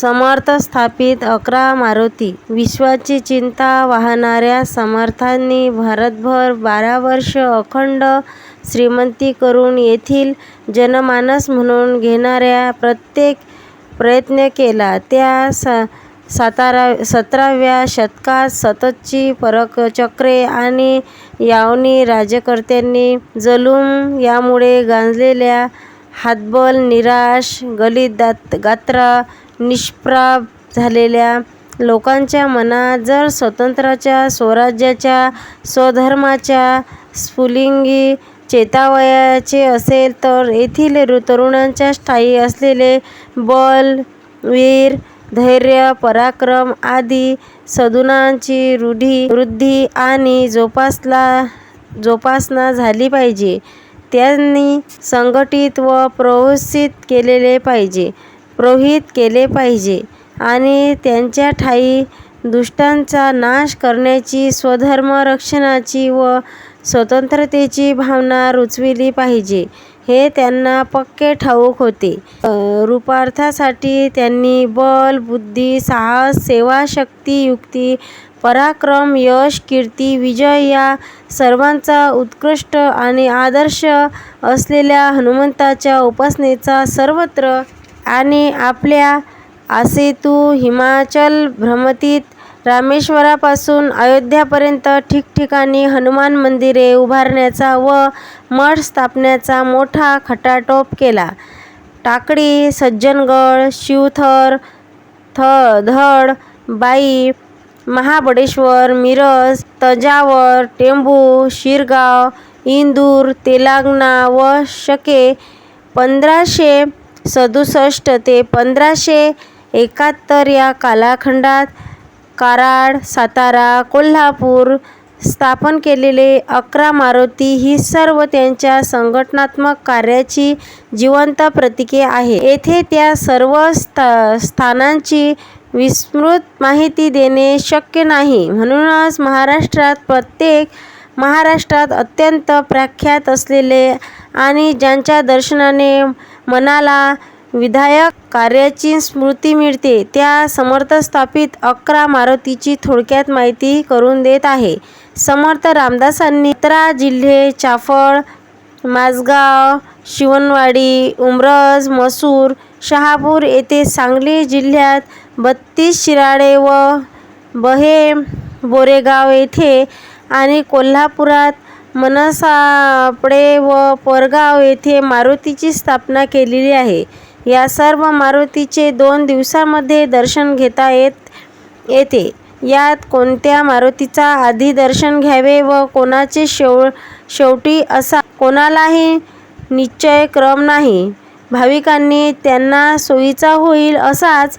समर्थ स्थापित अकरा मारुती विश्वाची चिंता वाहणाऱ्या समर्थांनी भारतभर बारा वर्ष अखंड श्रीमंती करून येथील जनमानस म्हणून घेणाऱ्या प्रत्येक प्रयत्न केला. त्या सातारा सतराव्या शतकात सततची परकचक्रे आणि यावनी राज्यकर्त्यांनी जलूम यामुळे गांजलेल्या, हातबल निराश, गलित दात गात्रा निष्प्राप झालेल्या लोकांच्या मनात जर स्वातंत्र्याच्या, स्वराज्याच्या, स्वधर्माच्या स्फुलिंगी चेतावयाचे असेल तर येथील तरुणांच्या ठायी असलेले बल, वीर, धैर्य, पराक्रम आदी सद्गुणांची वृद्धी आणि जोपासला जोपासना झाली पाहिजे. त्यांनी संघटित व प्रवृत्त केलेले पाहिजे प्रोत्साहित केले पाहिजे आणि त्यांच्या ठायी दुष्टांचा नाश करण्याची, स्वधर्म रक्षणाची व स्वतंत्रतेची भावना रुजविली पाहिजे, हे त्यांना पक्के ठाऊक होते. रूपार्थासाठी त्यांनी बल, बुद्धी, साहस, सेवा, शक्ती, युक्ती, पराक्रम, यश, कीर्ती, विजय या सर्वांचा उत्कृष्ट आणि आदर्श असलेल्या हनुमंताच्या उपासनेचा सर्वत्र आणि आपल्या आसेतू हिमाचल भ्रमतीत रामेश्वरापासून अयोध्यापर्यंत ठिकठिकाणी हनुमान मंदिरे उभारण्याचा व मठ स्थापण्याचा मोठा खटाटोप केला. टाकळी, सज्जनगड, शिवथर, थ धड, बाई महाबळेश्वर, मिरज, तंजावर, टेंबू शिरगाव, इंदूर, तेलंगणा व शके पंधराशे सदुसष्ट ते पंधराशे एकाहत्तर या कालखंडात कराड, सातारा, कोल्हापूर स्थापन केलेले अकरा मारुती ही सर्व त्यांच्या संघटनात्मक कार्याची जिवंत प्रतीके आहे येथे त्या सर्व स्थानांची विस्तृत माहिती देणे शक्य नाही. म्हणूनच महाराष्ट्रात प्रत्येक महाराष्ट्रात अत्यंत प्रख्यात असलेले आणि ज्यांच्या दर्शनाने मनाला विधायक कार्याची स्मृती मिळते, त्या समर्थ स्थापित अकरा मारुतीची थोडक्यात माहिती करून देत आहे. समर्थ रामदासांनी सतरा जिल्हे चाफळ, माझगाव, शिवणवाडी, उमरज मसूर, शहापूर येथे, सांगली जिल्ह्यात बत्तीस, शिराळे व बहे, बोरेगाव येथे आणि कोल्हापुरात मनसापळे व परगाव येथे मारुतीची स्थापना केलेली आहे. या सर्व मारुतीचे दोन दिवसामध्ये दर्शन घेता येत येते. यात कोणत्या मारुतीचा आधी दर्शन घ्यावे व कोणाचे शेव शेवटी असा कोणालाही निश्चय क्रम नाही. भाविकांनी त्यांना सोयीचा होईल असाच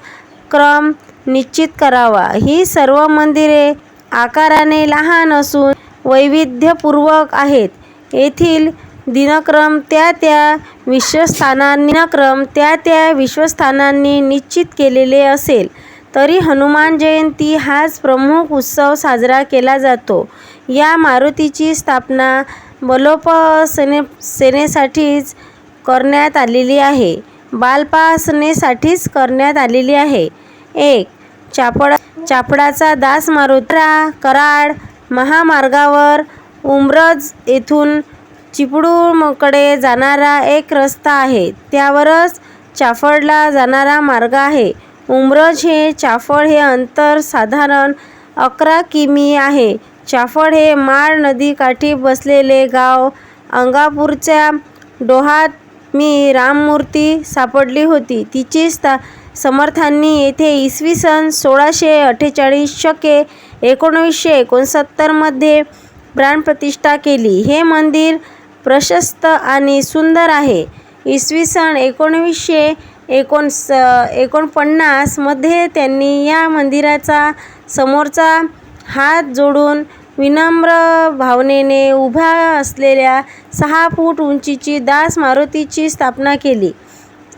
क्रम निश्चित करावा. ही सर्व मंदिरे आकाराने लहान असून वैविध्यपूर्वक आहेत. येथील दिनक्रम त्या त्या विश्वस्थानांनी निश्चित केलेले असेल तरी हनुमान जयंती हाच प्रमुख उत्सव साजरा केला जातो. या मारुतीची स्थापना बलोपासनेसाठीच करण्यात आलेली आहे. बालपासनेसाठीच करण्यात आलेली आहे. एक. चापडाचा दास मारुती. कराड महामार्गावर उंब्रज येथून चिपळूणकडे जाणारा एक रस्ता आहे. त्यावरच चाफळला जाणारा मार्ग आहे. उंब्रज ते चाफळ हे अंतर साधारण अकरा किमी आहे. चाफळ हे माळ नदीकाठी वसलेले गाव. अंगापूरच्या डोहात मी राममूर्ती सापडली होती. तिची स्था समर्थांनी येथे इसवी सन सोळाशे अठ्ठेचाळीस शके एकोणीसशे एकोणसत्तरमध्ये प्राणप्रतिष्ठा केली. हे मंदिर प्रशस्त आणि सुंदर आहे. इसवी सन एकोणीसशे एकोणस एकोणपन्नासमध्ये त्यांनी या मंदिराचा समोरचा हात जोडून विनम्र भावनेने उभ्या असलेल्या सहा फूट उंचीची दास मारुतीची स्थापना केली.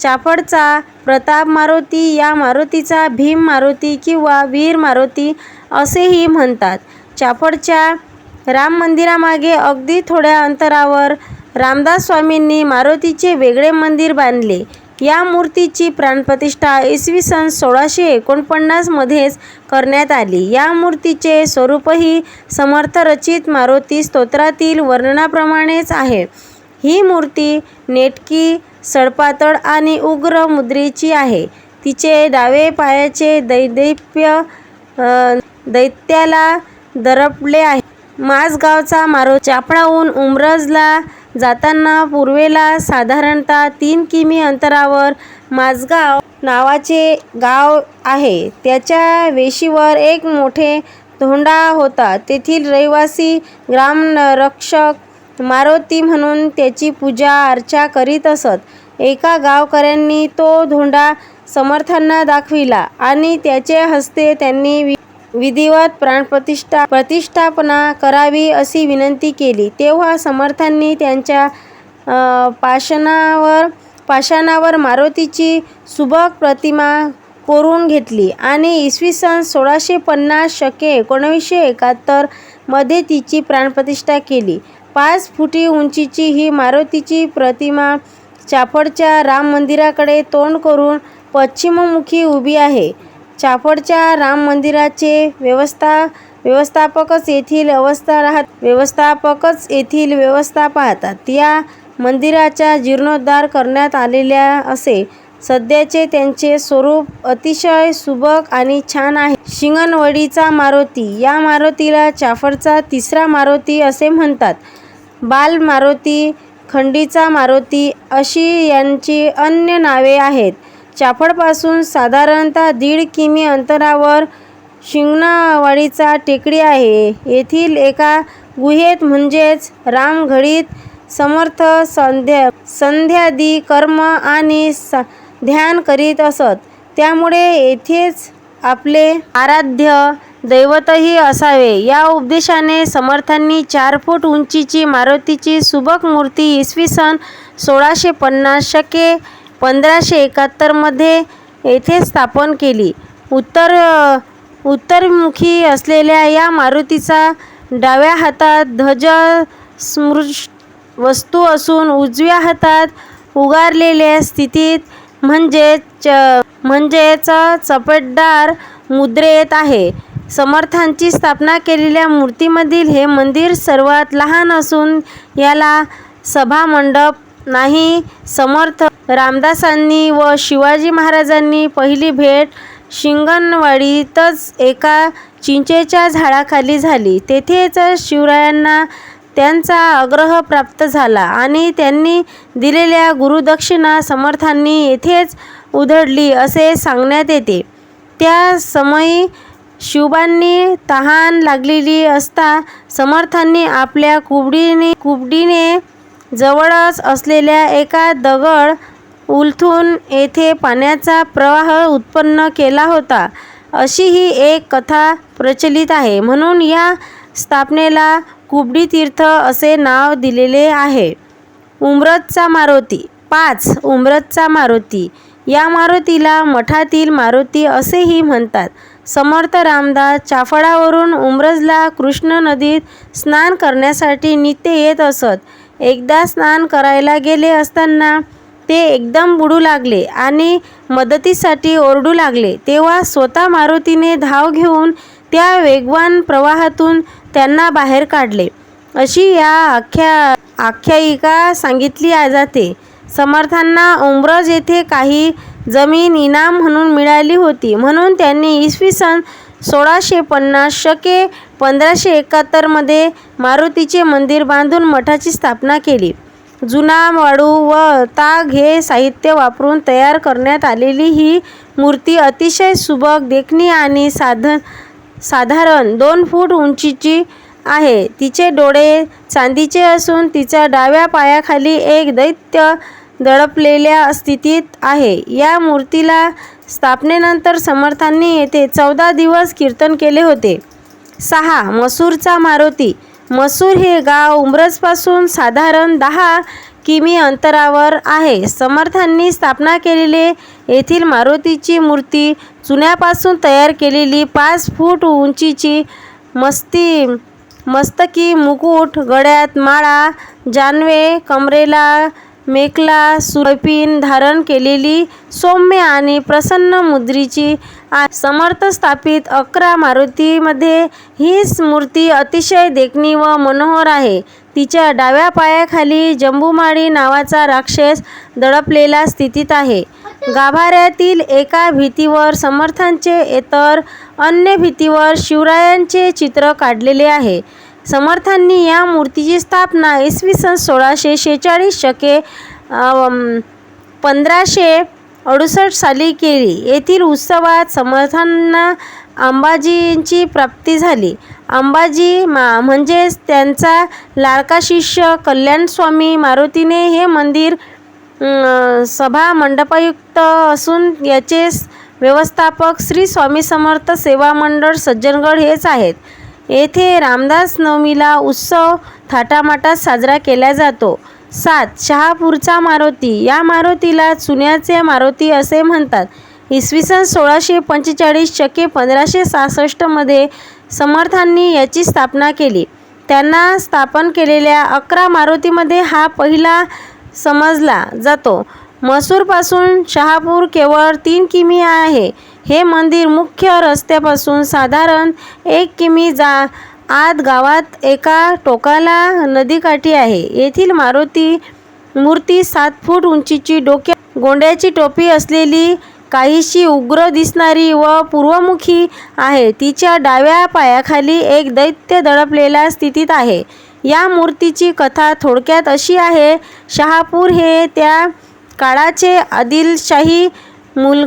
चाफळचा प्रताप मारुती या मारुतीचा भीम मारुती किंवा वीर मारुती असेही म्हणतात. चाफळच्या राममंदिरामागे अगदी थोड्या अंतरावर रामदास स्वामींनी मारुतीचे वेगळे मंदिर बांधले. या मूर्तीची प्राणप्रतिष्ठा इसवी सन सोळाशे एकोणपन्नासमध्येच करण्यात आली. या मूर्तीचे स्वरूपही समर्थरचित मारुती स्तोत्रातील वर्णनाप्रमाणेच आहे. ही मूर्ती नेटकी, सडपातळ आणि उग्र मुद्रेची आहे. तिचे डावे पायाचे दैदैप्य दैत्याला दरपले आहे. माझगावचा मारो चापडाहून उमरजला जाताना पूर्वेला साधारणतः तीन किमी अंतरावर माझगाव नावाचे गाव आहे. त्याच्या वेशीवर एक मोठे धोंडा होता. तेथील रहिवासी ग्रामरक्षक मारोती म्हणून त्याची पूजा अर्चा करीत असत. एका गावकऱ्यांनी तो धोंडा समर्थांना दाखविला आणि त्याच्या हस्ते त्यांनी विधिवत प्राणप्रतिष्ठा प्रतिष्ठापना करावी अशी विनंती केली. तेव्हा समर्थांनी त्यांच्या पाषाणावर पाषाणावर मारुतीची सुबक प्रतिमा कोरून घेतली आणि इसवी सन सोळाशे पन्नास शके एकोणावीसशे एकाहत्तरमध्ये तिची प्राणप्रतिष्ठा केली. पाच फुटी उंचीची ही मारुतीची प्रतिमा चाफडच्या राम मंदिराकडे तोंड करून पश्चिममुखी उभी आहे. चाफडच्या राम मंदिराचे व्यवस्था व्यवस्थापकच येथील अवस्था राहत व्यवस्थापकच येथील व्यवस्था पाहतात. या मंदिराचा जीर्णोद्धार करण्यात आलेल्या असे. सध्याचे त्यांचे स्वरूप अतिशय सुबक आणि छान आहे. शिंगणवडीचा मारुती या मारुतीला चाफडचा तिसरा मारुती असे म्हणतात. बाल मारुती खंडीचा मारुती अशी यांची अन्य नावे आहेत. चाफळपासून साधारणतः दीड किमी अंतरावर शिंगणावाडीचा टेकडी आहे. येथील एका गुहेत म्हणजेच रामघडीत समर्थ संध्या संध्यादी कर्म आणि ध्यान करीत असत. त्यामुळे येथेच आपले आराध्य दैवतही असावे या उपदेशाने समर्थांनी चार फूट उंचीची मारुतीची सुबक मूर्ती इसवी सन सोळाशे पन्नास शके पंधराशे एकाहत्तरमध्ये येथे स्थापन केली. उत्तर उत्तरमुखी असलेल्या या मारुतीचा डाव्या हातात ध्वज स्मृश वस्तू असून उजव्या हातात उगारलेल्या स्थितीत म्हणजेच चपटदार मुद्रेत आहे. समर्थांची स्थापना केलेल्या मूर्तीमधील हे मंदिर सर्वात लहान असून याला सभामंडप नाही. समर्थ रामदासांनी व शिवाजी महाराजांनी पहिली भेट शिंगणवाडीतच एका चिंचेच्या झाडाखाली झाली. तेथेच शिवरायांना त्यांचा आग्रह प्राप्त झाला आणि त्यांनी दिलेल्या गुरुदक्षिणा समर्थांनी येथेच उधळली असे सांगण्यात येते. त्या समयी शिवबांनी तहान लागलेली असता समर्थांनी आपल्या कुबडीने कुबडीने जवळच असलेल्या एका दगड उलथून येथे पाण्याचा प्रवाह उत्पन्न केला होता अशी ही एक कथा प्रचलित आहे. म्हणून या स्थापनेला कुबडी तीर्थ असे नाव दिलेले आहे. उमरतचा मारुती पाच. उमरतचा मारुती या मारुतीला मठातील मारुती असेही म्हणतात. समर्थ रामदास चाफळावरून उमरजला कृष्ण नदीत स्नान करण्यासाठी नित्य येत असत. एकदा स्नान करायला गेले असताना ते एकदम बुडू लागले आणि मदतीसाठी ओरडू लागले. तेव्हा स्वतः मारुतीने धाव घेऊन त्या वेगवान प्रवाहातून त्यांना बाहेर काढले अशी या आख्या आख्यायिका सांगितली जाते. समर्थांना उमरज येथे काही जमीन इनाम म्हणून मिळाली होती म्हणून त्यांनी इसवी सन सोळाशे पन्नास शके पंधराशे एकाहत्तरमध्ये मारुतीचे मंदिर बांधून मठाची स्थापना केली. जुना वाळू व ताग हे साहित्य वापरून तयार करण्यात आलेली ही मूर्ती अतिशय सुबक, देखणी आणि साधारण दोन फूट उंचीची आहे. तिचे डोळे चांदीचे असून तिच्या डाव्या पायाखाली एक दैत्य दडपलेल्या स्थितीत आहे. या मूर्तीला स्थापनेनंतर समर्थांनी येथे चौदा दिवस कीर्तन केले होते. सहा. मसूरचा मारुती मसूर हे गाव उमरजपासून साधारण दहा किमी अंतरावर आहे. समर्थांनी स्थापना केलेले येथील मारुतीची मूर्ती चुन्यापासून तयार केलेली पाच फूट उंचीची मस्ती मस्तकी मुकुट, गळ्यात माळा, जानवे, कमरेला मेखला सुरपीन धारण केलेली सौम्य आणि प्रसन्न मुद्रीची समर्थ स्थापित अकरा मारुतीमध्ये ही मूर्ती अतिशय देखणी व मनोहर आहे. तिच्या डाव्या पायाखाली जंबुमाळी नावाचा राक्षस दडपलेला स्थितीत आहे. गाभाऱ्यातील एका भिंतीवर समर्थांचे तर अन्य भिंतीवर शिवरायांचे चित्र काढलेले आहे. समर्थांनी या मूर्तीची स्थापना इसवी सन सोळाशे शेहेचाळीस शके पंधराशे अडुसष्ट साली केली. येथील उत्सवात समर्थांना अंबाजींची प्राप्ती झाली. अंबाजी मा म्हणजेच त्यांचा लाडका शिष्य कल्याणस्वामी मारुतीने हे मंदिर सभा मंडपयुक्त असून याचे व्यवस्थापक श्री स्वामी समर्थ सेवा मंडळ सज्जनगड हेच आहेत. येथे रामदास नवमीला उत्सव थाटामाटात साजरा केला जातो. सात शहापूरचा मारुती. या मारुतीला चुन्याचे मारुती असे म्हणतात. इसवी सन सोळाशे पंचेचाळीस शके पंधराशे सहासष्टमध्ये समर्थांनी याची स्थापना केली. त्यांना स्थापन केलेल्या अकरा मारुतीमध्ये हा पहिला समजला जातो. मसूरपासून शहापूर केवळ तीन किमी आहे. हे मंदिर मुख्य रस्त्यापासून साधारण एक किमी जा आत गावात एका टोकाला नदीकाठी आहे. येथील मारुती मूर्ती सात फूट उंचीची डोक्या गोंड्याची टोपी असलेली काहीशी उग्र दिसणारी व पूर्वमुखी आहे. तिच्या डाव्या पायाखाली एक दैत्य दडपलेल्या स्थितीत आहे. या मूर्तीची कथा थोडक्यात अशी आहे शहापूर हे त्या काळाचे आदिलशाही मुल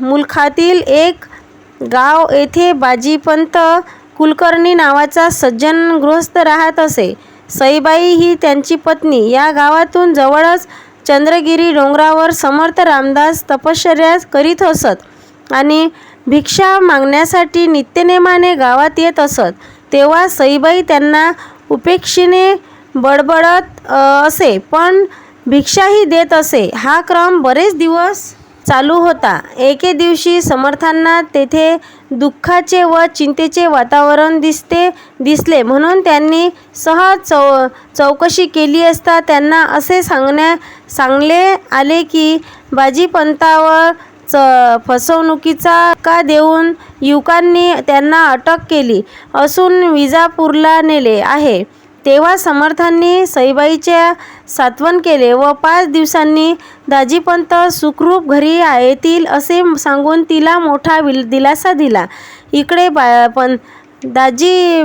मुलखातील एक गाव येथे बाजीपंत कुलकर्णी नावाचा सज्जन गृहस्थ राहत असे. सईबाई ही त्यांची पत्नी. या गावातून जवळच चंद्रगिरी डोंगरावर समर्थ रामदास तपश्चर्या करीत असत आणि भिक्षा मागण्यासाठी नित्यनेमाने गावात येत असत. तेव्हा सईबाई त्यांना उपेक्षेने बडबडत असे पण भिक्षाही देत असे. हा क्रम बरेच दिवस चालू होता. एके दिवशी समर्थांना तेथे दुःखाचे व चिंतेचे वातावरण दिसते दिसले. म्हणून त्यांनी सहज चौ चौकशी केली असता त्यांना असे सांगण्या सांगले आले की बाजीपंतावर च फसवणुकीचा का देऊन युवकांनी त्यांना अटक केली? असून विजापूरला नेले आहे. तेव्हा समर्थांनी सईबाईच्या सात्वन केले व पाच दिवसांनी दाजीपंत सुखरूप घरी येतील असे सांगून तिला मोठा विल दिलासा दिला. इकडे बा पण दाजी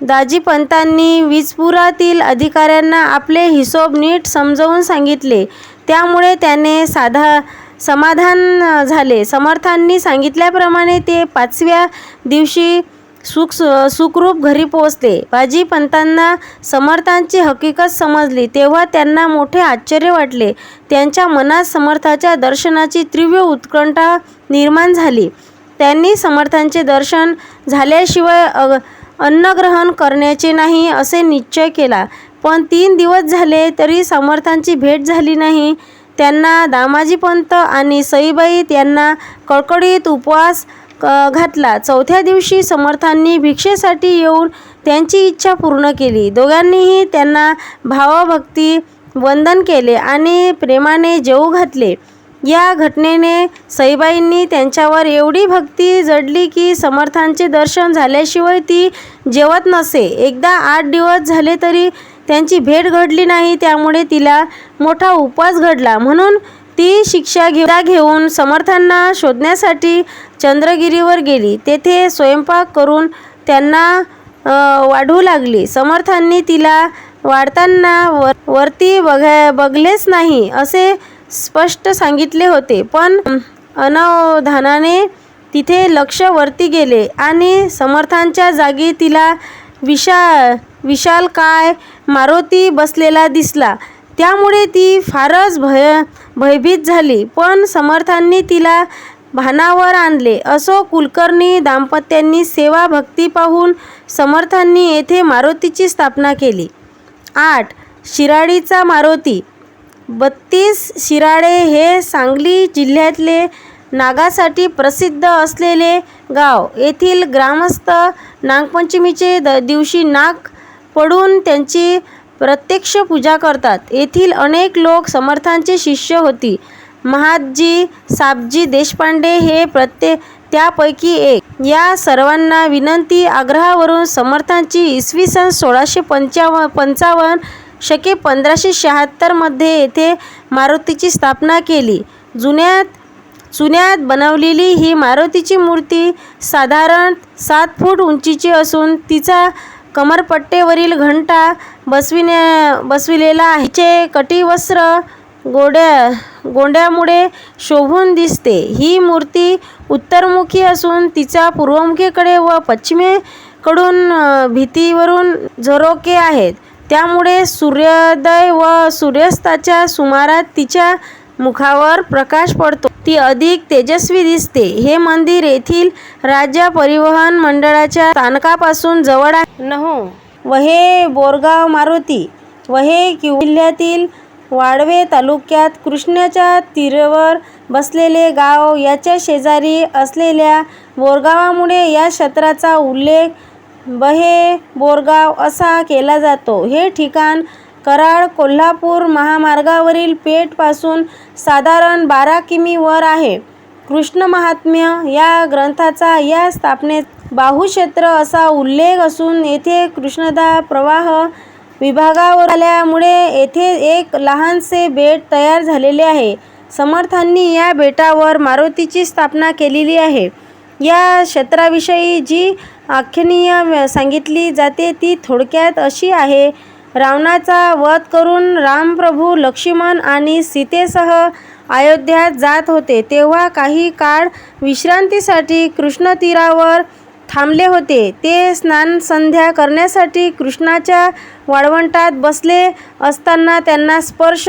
दाजीपंतांनी वीजपुरातील अधिकाऱ्यांना आपले हिशोब नीट समजावून सांगितले. त्यामुळे त्याने साधा समाधान झाले. समर्थांनी सांगितल्याप्रमाणे ते पाचव्या दिवशी सुख सुखरूप घरी पोहोचले. बाजीपंतांना समर्थांची हकीकत समजली तेव्हा त्यांना मोठे आश्चर्य वाटले. त्यांच्या मनात समर्थाच्या दर्शनाची तीव्र उत्कंठा निर्माण झाली. त्यांनी समर्थांचे दर्शन झाल्याशिवाय अ अन्नग्रहण करण्याचे नाही असे निश्चय केला. पण तीन दिवस झाले तरी समर्थांची भेट झाली नाही. त्यांना दामाजीपंत आणि सईबाई यांना कडकडीत उपवास घातला. चौथ्या दिवशी समर्थांनी भिक्षेसाठी येऊन त्यांची इच्छा पूर्ण केली. दोघांनीही त्यांना भावभक्ती वंदन केले आणि प्रेमाने जेवू घातले. या घटनेने सईबाईंनी त्यांच्यावर एवढी भक्ती जडली की समर्थांचे दर्शन झाल्याशिवाय ती जेवत नसे. एकदा आठ दिवस झाले तरी त्यांची भेट घडली नाही त्यामुळे तिला मोठा उपवास घडला. म्हणून ती शिक्षा घे घेऊन समर्थांना शोधण्यासाठी चंद्रगिरीवर गेली. तेथे स्वयंपाक करून त्यांना वाढू लागली. समर्थांनी तिला वाढताना वर वरती बघा बघलेच नाही असे स्पष्ट सांगितले होते. पण अनवधानाने तिथे लक्ष वरती गेले आणि समर्थांच्या जागी तिला विशा विशाल काय मारुती बसलेला दिसला. त्यामुळे ती फारच भय भयभीत झाली. पण समर्थांनी तिला भानावर आणले. असो कुलकर्णी दाम्पत्यांनी सेवा भक्ती पाहून समर्थांनी येथे मारुतीची स्थापना केली. आठ. शिराडीचा मारुती. बत्तीस शिराळे हे सांगली जिल्ह्यातले नागासाठी प्रसिद्ध असलेले गाव. येथील ग्रामस्थ नागपंचमीचे द दिवशी नाग पडून त्यांची प्रत्यक्ष पूजा करतात. येथील अनेक लोक समर्थांचे शिष्य होती. महादजी साबजी देशपांडे हे प्रत्ये त्यापैकी एक. या सर्वांना विनंती आग्रहावरून समर्थांची इसवी सन सोळाशे पंचाव पंचावन्न शके पंधराशे शहात्तरमध्ये येथे मारुतीची स्थापना केली. जुन्यात चुन्यात बनवलेली ही मारुतीची मूर्ती साधारण सात फूट उंचीची असून तिचा कमरपट्टेवरील घंटा बसविण्या बसविलेला आहे. हिचे कटिवस्त्र गोड्या गोंड्यामुळे शोभून दिसते. ही मूर्ती उत्तरमुखी असून तिचा पूर्वमुखीकडे व पश्चिमेकडून भीतीवरून झरोके आहेत. त्यामुळे सूर्योदय व सूर्यास्ताच्या सुमारात तिच्या मुखावर प्रकाश पडतो. ती अधिक तेजस्वी दिसते. हे मंदिर येथील राज्य परिवहन मंडळाच्या स्थानकापासून जवळ आहे. नहो. वहे बोरगाव मारुती वहे किव जिल्ह्यातील वाळवे तालुक्यात कृष्णाच्या तीरावर बसलेले गाव याच्या शेजारी असलेल्या बोरगावामुळे या क्षेत्राचा उल्लेख बहे बोरगाव असा केला जातो. हे ठिकाण कराड कोल्हापूर महामार्गावरील पेठपासून साधारण बारा किमी वर आहे. कृष्ण महात्म्य या ग्रंथाचा या स्थापनेत बाहुक्षेत्र असा उल्लेख असून येथे कृष्णदा प्रवाह विभागावर आल्यामुळे येथे एक लहानसे बेट तयार झालेले आहे. समर्थांनी या बेटावर मारुतीची स्थापना केलेली आहे. या क्षेत्राविषयी जी आख्यानीय सांगितली जाते ती थोडक्यात अशी आहे. रावणाचा वध करून रामप्रभू लक्ष्मण आणि सीतेसह अयोध्यात जात होते तेव्हा काही काळ विश्रांतीसाठी कृष्णतीरावर थांबले होते. ते स्नान संध्या करण्यासाठी कृष्णाच्या वाळवंटात बसले असताना त्यांना स्पर्श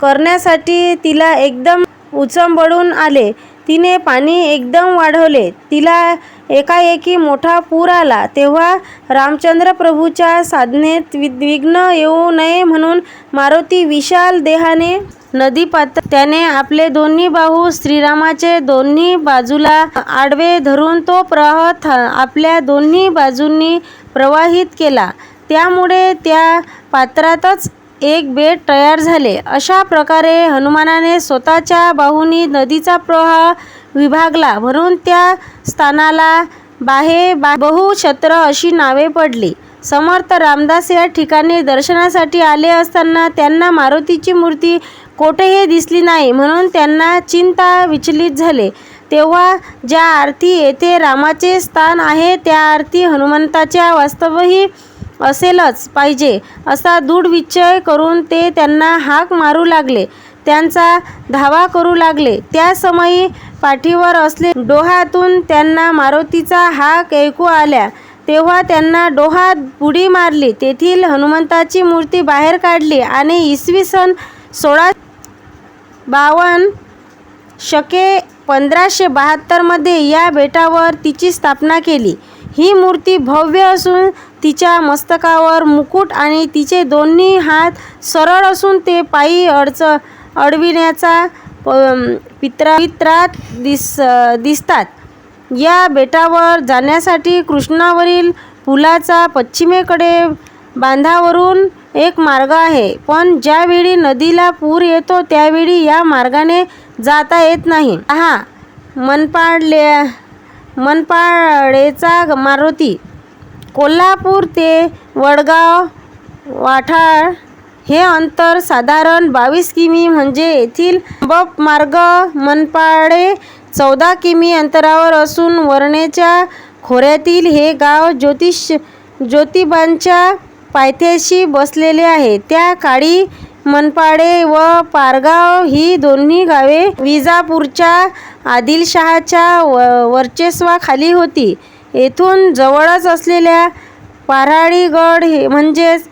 करण्यासाठी तिला एकदम उचंबळून आले. तिने पाणी एकदम वाढवले. तिला एकाएकी मोठा पूर आला. तेव्हा रामचंद्र प्रभूच्या साधनेत वि- विघ्न येऊ नये म्हणून मारुती विशाल देहाने नदी त्याने आपले दोन्ही बाहू श्रीरामाचे दोन्ही बाजूला आडवे धरून तो प्रवाह आपल्या दोन्ही बाजूंनी प्रवाहित केला. त्यामुळे त्या पात्रातच एक बेट तयार झाले. अशा प्रकारे हनुमानाने स्वतःच्या बाहूनी नदीचा प्रवाह विभागला. म्हणून त्या स्थानाला बाहे बा बहुक्षत्र अशी नावे पडली. समर्थ रामदास या ठिकाणी दर्शनासाठी आले असताना त्यांना मारुतीची मूर्ती कोठेही दिसली नाही म्हणून त्यांना चिंता विचलित झाले. तेव्हा ज्या आरती येथे रामाचे स्थान आहे त्या आरती हनुमंताच्या वास्तवही असेलच पाहिजे असा दृढ निश्चय करून ते त्यांना हाक मारू लागले. त्यांचा धावा करू लागले. त्या समयी पाठीवर असले डोहातून त्यांना मारुतीचा हाक ऐकू आल्या. तेव्हा त्यांना डोहात बुडी मारली. तेथील हनुमंताची मूर्ती बाहेर काढली आणि इसवी सन सोळा बावन्न शके पंधराशे बहात्तरमध्ये या बेटावर तिची स्थापना केली. ही मूर्ती भव्य असून तिच्या मस्तकावर मुकुट आणि तिचे दोन्ही हात सरळ असून ते पायी अडच अडविण्याचा पित्रा पित्रात दिस दिसतात. या बेटावर जाण्यासाठी कृष्णावरील पुलाचा पश्चिमेकडे बांधावरून एक मार्ग आहे. पण ज्यावेळी नदीला पूर येतो त्यावेळी या मार्गाने जाता येत नाही. हा मनपाडले मनपाडेचा मारुती कोल्हापूर ते वडगाव वाठाळ हे अंतर साधारण बावीस किमी म्हणजे येथील बप मार्ग मनपाडे चौदा किमी अंतरावर असून वरणेच्या खोऱ्यातील हे गाव ज्योतिष ज्योतिबांच्या पायथ्याशी बसलेले आहे. त्या काळी मनपाडे व पारगाव ही दोन्ही गावे विजापूरच्या आदिलशहाच्या व वर्चस्वाखाली होती. येथून जवळच असलेल्या पाराळीगड हे म्हणजेच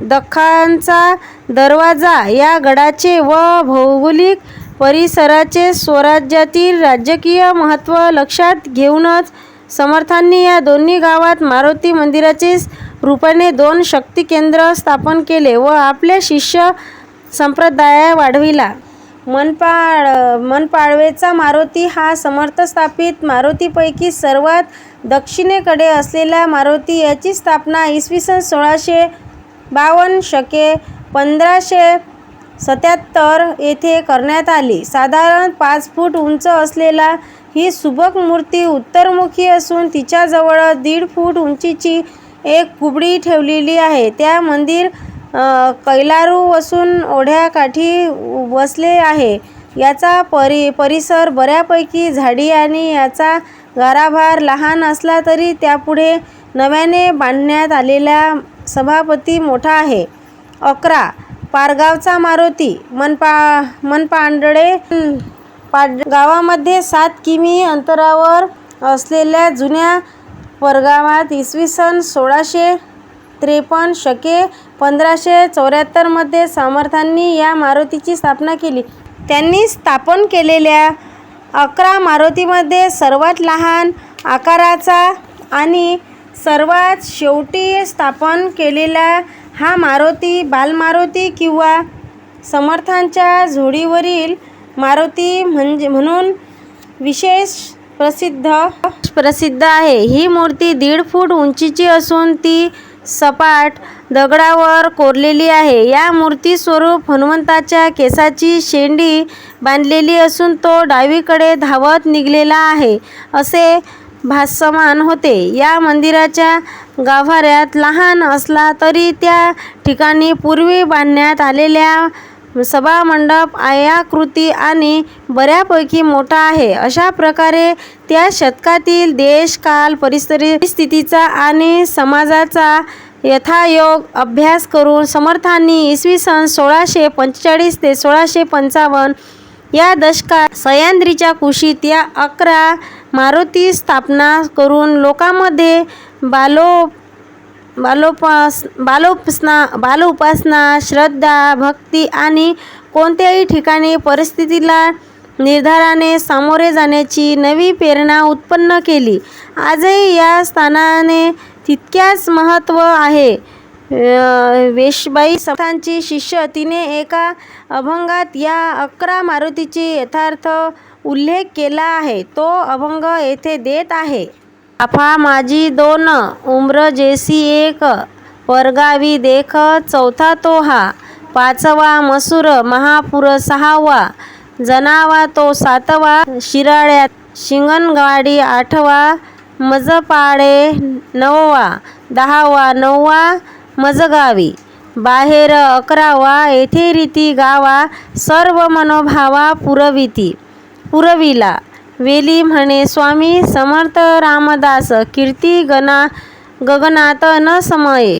दख्खानचा दरवाजा या गडाचे व भौगोलिक परिसराचे स्वराज्यातील राजकीय महत्त्व लक्षात घेऊनच समर्थांनी या दोन्ही गावात मारुती मंदिराचे रूपाने दोन शक्ती केंद्र स्थापन केले व आपल्या शिष्य संप्रदाय वाढविला मनपाळ मनपाळवेचा मारुती हा समर्थ स्थापित मारुतीपैकी सर्वात दक्षिणेकडे असलेला मारुती याची स्थापना इसवी सन सोळाशे बावन्न शके पंधराशे सत्याहत्तर येथे करण्यात आली. साधारण पाच फूट उंच असलेला ही सुबक मूर्ती उत्तरमुखी असून तिच्याजवळ दीड फूट उंचीची एक कुबडी ठेवलेली आहे. त्या मंदिर कैलारू असून ओढ्याकाठी वसले आहे. याचा परि परिसर बऱ्यापैकी झाडी आणि याचा गाराभार लहान असला तरी त्यापुढे नव्याने बांधण्यात आलेला सभापती मोठा आहे. अकरा. पारगावचा मारुती मनपा मनपांडळे पाड गावामध्ये सात किमी अंतरावर असलेल्या जुन्या परगावात इसवी सन सोळाशे त्रेपन्न शके पंधराशे चौऱ्याहत्तरमध्ये समर्थांनी या मारुतीची स्थापना केली. त्यांनी स्थापन केलेल्या अकरा मारुतीमध्ये सर्वात लहान आकाराचा आणि सर्वात शेवटी स्थापन केलेला हा मारुती बालमारुती किंवा समर्थांच्या जोडीवरील मारुती म्हणजे म्हणून विशेष प्रसिद्ध प्रसिद्ध आहे. ही मूर्ती दीड फूट उंचीची असून ती सपाट दगडावर कोरलेली आहे. या मूर्तीस्वरूप हनुमंताच्या केसाची शेंडी बांधलेली असून तो डावीकडे धावत निघालेला आहे असे भासमान होते. या मंदिराच्या गाभाऱ्यात लहान असला तरी त्या ठिकाणी पूर्वी बांधण्यात आलेल्या सभामंडप आयताकृती आणि बऱ्यापैकी मोठा आहे. अशा प्रकारे त्या शतकातील देश, काल, परिस्थितीचा आणि समाजाचा यथायोग अभ्यास करून समर्थांनी इसवी सन सोळाशे पंचेचाळीस ते सोळाशे पंचावन्न या दशकात सह्याद्रीच्या कुशीत या अकरा मारुती स्थापना करून लोकांमध्ये बालोपास बालोपासना, बालोपासना श्रद्धा, भक्ती आणि कोणत्याही ठिकाणी परिस्थितीला निर्धाराने सामोरे जाण्याची नवी प्रेरणा उत्पन्न केली. आजही या स्थानाने तितक्याच महत्त्व आहे. वेशबाई समर्थांची शिष्य तिने एका अभंगात या अकरा मारुतीची यथार्थ उल्लेख केला आहे. तो अभंग येथे देत आहे. आफा माझी दोन उम्र जेसी एक परगावी देख चौथा तो हा पाचवा मसूर महापूर सहावा जनावा तो सातवा शिराळ्यात शिंगणगाडी आठवा मजपाडे नववा दहावा नववा मजगावी बाहेर अकरावा येथे रीती गावा सर्व मनोभावा पुरविती पुरविला. वेली म्हणे स्वामी समर्थ रामदास कीर्ती गगनात न समये.